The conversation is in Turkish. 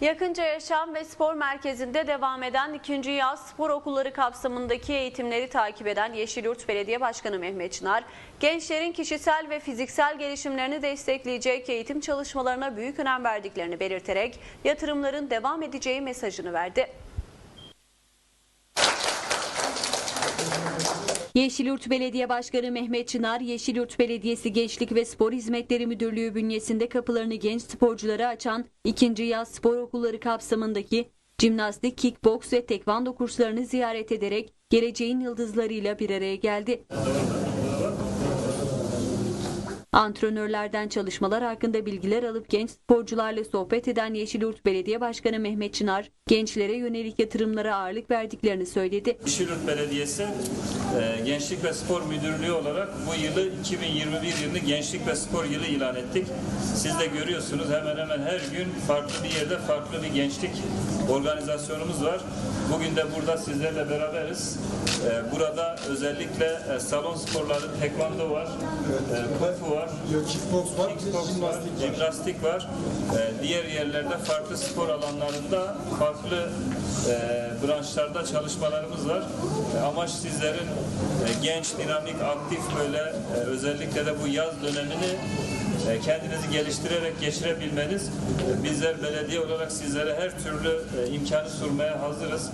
Yakınca Yaşam ve Spor Merkezi'nde devam eden 2. yaz spor okulları kapsamındaki eğitimleri takip eden Yeşilyurt Belediye Başkanı Mehmet Çınar, gençlerin kişisel ve fiziksel gelişimlerini destekleyecek eğitim çalışmalarına büyük önem verdiklerini belirterek yatırımların devam edeceği mesajını verdi. Yeşilyurt Belediye Başkanı Mehmet Çınar, Yeşilyurt Belediyesi Gençlik ve Spor Hizmetleri Müdürlüğü bünyesinde kapılarını genç sporculara açan 2. yaz spor okulları kapsamındaki jimnastik, kickboks ve tekvando kurslarını ziyaret ederek geleceğin yıldızlarıyla bir araya geldi. Antrenörlerden çalışmalar hakkında bilgiler alıp genç sporcularla sohbet eden Yeşilyurt Belediye Başkanı Mehmet Çınar, gençlere yönelik yatırımlara ağırlık verdiklerini söyledi. Yeşilyurt Belediyesi e, Gençlik ve Spor Müdürlüğü olarak bu yılı 2021 yılını Gençlik ve Spor Yılı ilan ettik. Siz de görüyorsunuz hemen hemen her gün farklı bir yerde farklı bir gençlik organizasyonumuz var. Bugün de burada sizlerle beraberiz. E, Burada özellikle e, salon sporları, tekvando var, e, kung fu var, Kickbox var, kickbox jimnastik var. jimnastik var. Ee, diğer yerlerde farklı spor alanlarında farklı e, branşlarda çalışmalarımız var. E, amaç sizlerin e, genç, dinamik, aktif böyle e, özellikle de bu yaz dönemini e, kendinizi geliştirerek geçirebilmeniz. E, bizler belediye olarak sizlere her türlü e, imkanı sunmaya hazırız.